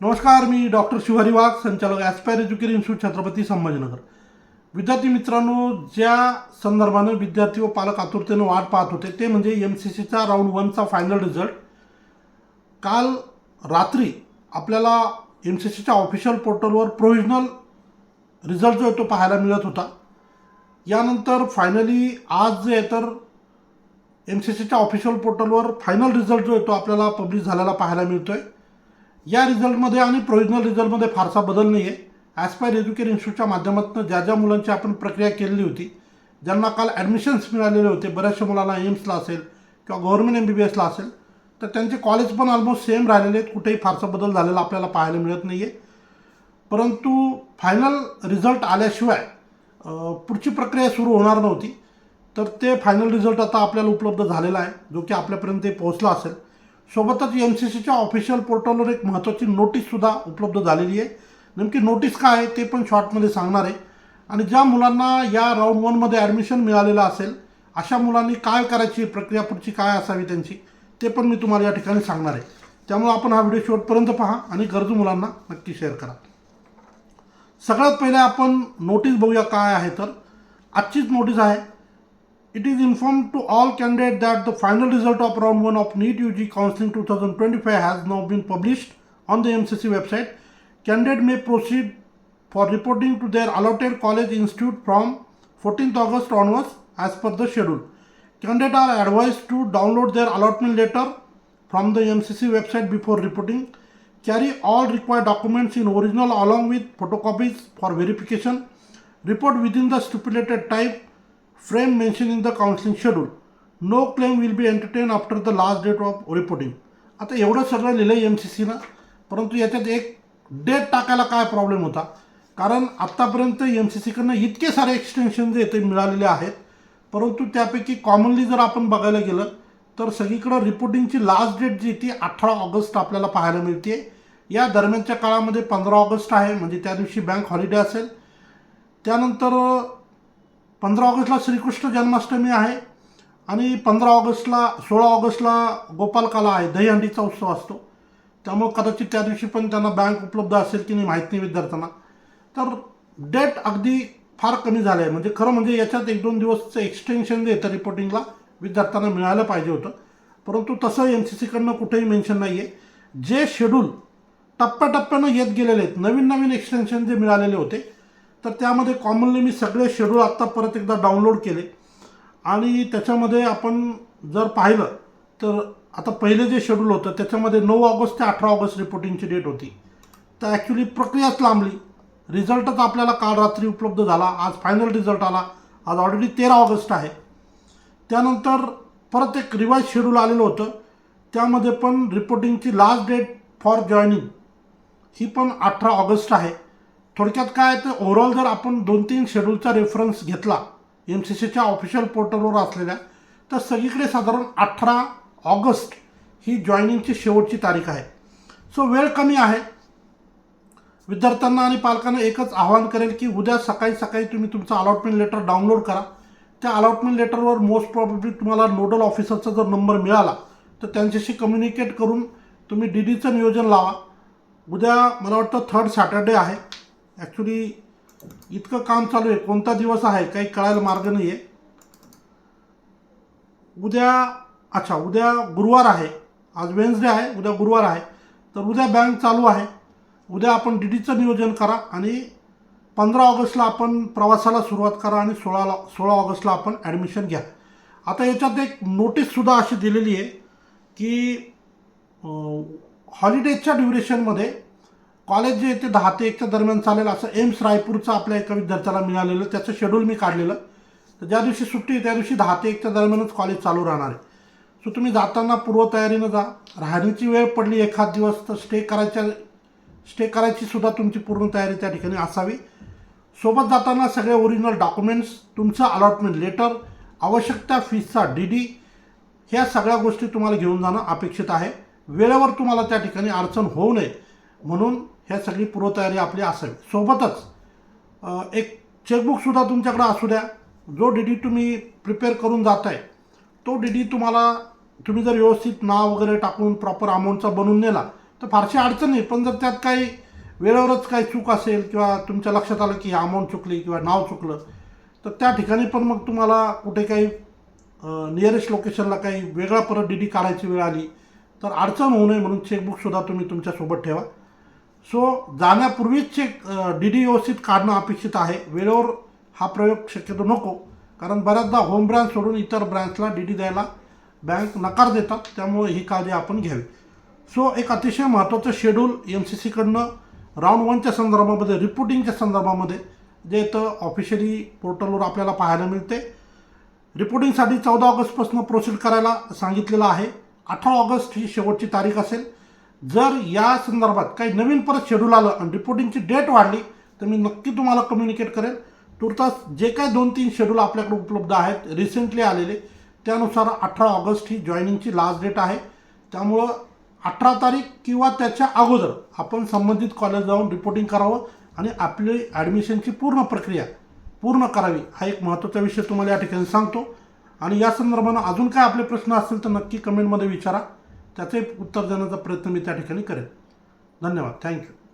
नमस्कार मी डॉक्टर शिवारी वाघ संचालक aspire education institute Chhatrapati Sambhajinagar. विद्यार्थी मित्रांनो ज्या संदर्भानं विद्यार्थी व पालक आतुरतेनं वाट पाहत होते ते म्हणजे एम सी सीचा राऊंड वनचा फायनल रिझल्ट काल रात्री आपल्याला एम सी सीच्या ऑफिशियल पोर्टलवर प्रोव्हिजनल रिझल्ट जो आहे तो पाहायला मिळत होता. यानंतर फायनली आज जे आहे तर एम सी सीच्या ऑफिशियल पोर्टलवर फायनल रिझल्ट जो आहे तो आपल्याला पब्लिश झालेला पाहायला मिळतो आहे या रिझल्टमध्ये आणि प्रोविजनल रिझल्टमध्ये फारसा बदल नाही आहे ॲस्पायर एज्युकेशन इन्स्टिट्यूटच्या माध्यमातून ज्या ज्या मुलांची आपण प्रक्रिया केलेली होती ज्यांना काल ॲडमिशन्स मिळालेले होते बऱ्याचशा मुलांना एम्सला असेल किंवा गव्हर्नमेंट एम बी बी एसला असेल तर त्यांचे कॉलेज पण ऑलमोस्ट सेम राहिलेले आहेत. कुठेही फारसा बदल झालेला आपल्याला पाहायला मिळत नाही आहे परंतु फायनल रिझल्ट आल्याशिवाय पुढची प्रक्रिया सुरू होणार नव्हती. तर ते फायनल रिझल्ट आता आपल्याला उपलब्ध झालेला आहे जो की आपल्यापर्यंत ते पोहोचला असेल. सोबतच एम सी सीच्या ऑफिशियल पोर्टलवर एक महत्त्वाची नोटीससुद्धा उपलब्ध झालेली आहे. नेमकी नोटीस काय आहे ते पण शॉर्टमध्ये सांगणार आहे. आणि ज्या मुलांना या राऊंड वनमध्ये ॲडमिशन मिळालेलं असेल अशा मुलांनी काय करायची प्रक्रिया पुढची काय असावी त्यांची ते पण मी तुम्हाला या ठिकाणी सांगणार आहे. त्यामुळे आपण हा व्हिडिओ शेवटपर्यंत पहा आणि गरजू मुलांना नक्की शेअर करा. सगळ्यात पहिले आपण नोटीस बघूया काय आहे तर. आजचीच नोटीस आहे. It is informed to all candidates that the final result of round 1 of NEET UG Counseling 2025 has now been published on the MCC website. Candidate may proceed for reporting to their allotted college institute from 14th August onwards as per the schedule. Candidates are advised to download their allotment letter from the MCC website before reporting. Carry all required documents in original along with photocopies for verification. Report within the stipulated time frame mentioned in the counseling schedule. No claim will be entertained after the last date of reporting. आता एवढं सगळं लिहिलं आहे M C सीनं परंतु याच्यात एक date टाकायला काय प्रॉब्लेम होता कारण आत्तापर्यंत एम सी सीकडनं इतके सारे एक्सटेन्शन जे ते मिळालेले आहेत परंतु त्यापैकी कॉमनली जर आपण बघायला गेलं तर सगळीकडं रिपोर्टिंगची लास्ट डेट जी ती अठरा ऑगस्ट आपल्याला पाहायला मिळते या दरम्यानच्या काळामध्ये पंधरा ऑगस्ट आहे म्हणजे त्या दिवशी बँक हॉलिडे असेल त्यानंतर पंधरा ऑगस्टला श्रीकृष्ण जन्माष्टमी आहे आणि पंधरा ऑगस्टला सोळा ऑगस्टला गोपालकाला आहे दहीहंडीचा उत्सव असतो. त्यामुळे कदाचित त्या दिवशी पण त्यांना बँक उपलब्ध असेल की नाही माहीत नाही विद्यार्थ्यांना. तर डेट अगदी फार कमी झालं आहे. म्हणजे खरं म्हणजे याच्यात एक दोन दिवसचं एक्सटेन्शन जे येतं रिपोर्टिंगला विद्यार्थ्यांना मिळालं पाहिजे होतं. परंतु तसं एन सी सीकडनं कुठेही मेन्शन नाही आहे जे शेड्यूल टप्प्याटप्प्यानं येत गेलेले आहेत नवीन नवीन एक्सटेन्शन जे मिळालेले होते तर त्यामध्ये कॉमनली मी सगळे शेड्यूल आत्ता परत एकदा डाउनलोड केले. आणि त्याच्यामध्ये आपण जर पाहिलं तर आता पहिले जे शेड्यूल होतं त्याच्यामध्ये नऊ ऑगस्ट ते अठरा ऑगस्ट रिपोर्टिंगची डेट होती. तर ॲक्च्युली प्रक्रियाच लांबली. रिझल्टच आपल्याला काल रात्री उपलब्ध झाला. आज फायनल रिझल्ट आला. आज ऑलरेडी तेरा ऑगस्ट आहे. त्यानंतर परत एक रिवाईज शेड्यूल आलेलं होतं. त्यामध्ये पण रिपोर्टिंगची लास्ट डेट फॉर जॉईनिंग ही पण अठरा ऑगस्ट आहे. थोडक्यात काय तर ओव्हरऑल जर आपण दोन तीन शेड्यूलचा रेफरन्स घेतला एम सी सीच्या ऑफिशियल पोर्टलवर असलेल्या तर सगळीकडे साधारण अठरा ऑगस्ट ही जॉईनिंगची शेवटची तारीख आहे. सो वेळ कमी आहे. विद्यार्थ्यांना आणि पालकांना एकच आवाहन करेल की उद्या सकाळी सकाळी तुम्ही तुमचं अलॉटमेंट लेटर डाउनलोड करा. त्या अलॉटमेंट लेटरवर मोस्ट प्रॉब्ली तुम्हाला नोडल ऑफिसरचा जर नंबर मिळाला तर त्यांच्याशी कम्युनिकेट करून तुम्ही डी डीचं नियोजन लावा. उद्या मला वाटतं थर्ड सॅटर्डे आहे. ॲक्च्युली इतकं काम चालू आहे. कोणता दिवस आहे? काही कळायला मार्ग नाही आहे उद्या अच्छा उद्या गुरुवार आहे. आज वेन्सडे आहे उद्या गुरुवार आहे. तर उद्या बँक चालू आहे. उद्या आपण डी डीचं नियोजन करा आणि पंधरा ऑगस्टला आपण प्रवासाला सुरुवात करा आणि सोळाला सोळा ऑगस्टला आपण ॲडमिशन घ्या. आता याच्यात एक नोटीससुद्धा अशी दिलेली आहे की हॉलिडेजच्या ड्युरेशनमध्ये कॉलेज जे आहे ते दहा ते एकच्या दरम्यान चालेल असं एम्स रायपूरचं आपल्या एका विद्यार्थ्याला मिळालेलं त्याचं शेड्यूल मी काढलेलं. तर ज्या दिवशी सुट्टी त्या दिवशी दहा ते एकच्या दरम्यानच कॉलेज चालू राहणार आहे. सो तुम्ही जाताना पूर्वतयारीनं जा. राहण्याची वेळ पडली एखाद दिवस तर स्टे करायच्या स्टे करायची सुद्धा तुमची पूर्ण तयारी त्या ठिकाणी असावी. सोबत जाताना सगळे ओरिजिनल डॉक्युमेंट्स तुमचं अलॉटमेंट लेटर आवश्यक त्या फीजचा डी डी ह्या सगळ्या गोष्टी तुम्हाला घेऊन जाणं अपेक्षित आहे. वेळेवर तुम्हाला त्या ठिकाणी अडचण होऊ नये. म्हणून ह्या सगळी पूर्वतयारी आपली असावी सोबतच एक चेकबुकसुद्धा तुमच्याकडे असू द्या. जो डी डी तुम्ही प्रिपेअर करून जात आहे तो डी डी तुम्हाला तुम्ही जर व्यवस्थित नाव वगैरे टाकून प्रॉपर अमाऊंटचा बनवून नेला तर फारशी अडचण नाही. पण जर त्यात काही वेळेवरच काही चूक असेल किंवा तुमच्या लक्षात आलं की अमाऊंट चुकली किंवा नाव चुकलं तर त्या ठिकाणी पण मग तुम्हाला कुठे काही नियरेस्ट लोकेशनला काही वेगळा परत डी डी काढायची वेळ आली तर अडचण होऊ नये म्हणून चेकबुकसुद्धा तुम्ही तुमच्यासोबत ठेवा. सो जाण्यापूर्वीच एक डी डी व्यवस्थित काढणं अपेक्षित आहे. वेळेवर हा प्रयोग शक्यतो नको. कारण बऱ्याचदा होम ब्रँच सोडून इतर ब्रँचला डी डी द्यायला बँक नकार देतात. त्यामुळे ही काळजी आपण घ्यावी. सो एक अतिशय महत्त्वाचं शेड्यूल एम सी सीकडनं राऊंड वनच्या संदर्भामध्ये रिपोर्टिंगच्या संदर्भामध्ये जे इथं ऑफिशियली पोर्टलवर आपल्याला पाहायला मिळते. रिपोर्टिंगसाठी चौदा ऑगस्टपासून प्रोसीड करायला सांगितलेलं आहे. अठरा ऑगस्ट ही शेवटची तारीख असेल. जर या संदर्भात काही नवीन परत शेड्यूल आलं आणि रिपोर्टिंगची डेट वाढली तर मी नक्की तुम्हाला कम्युनिकेट करेन. तुर्तास जे काही दोन तीन शेड्यूल आपल्याकडे उपलब्ध आहेत रिसेंटली आलेले त्यानुसार अठरा ऑगस्ट ही जॉईनिंगची लास्ट डेट आहे. त्यामुळं अठरा तारीख किंवा त्याच्या अगोदर आपण संबंधित कॉलेज जाऊन रिपोर्टिंग करावं आणि आपली ॲडमिशनची पूर्ण प्रक्रिया पूर्ण करावी हा एक महत्त्वाचा विषय तुम्हाला या ठिकाणी सांगतो. आणि या संदर्भानं अजून काय आपले प्रश्न असतील तर नक्की कमेंटमध्ये विचारा. त्याचे उत्तर देण्याचा प्रयत्न मी त्या ठिकाणी करेन. धन्यवाद. थँक्यू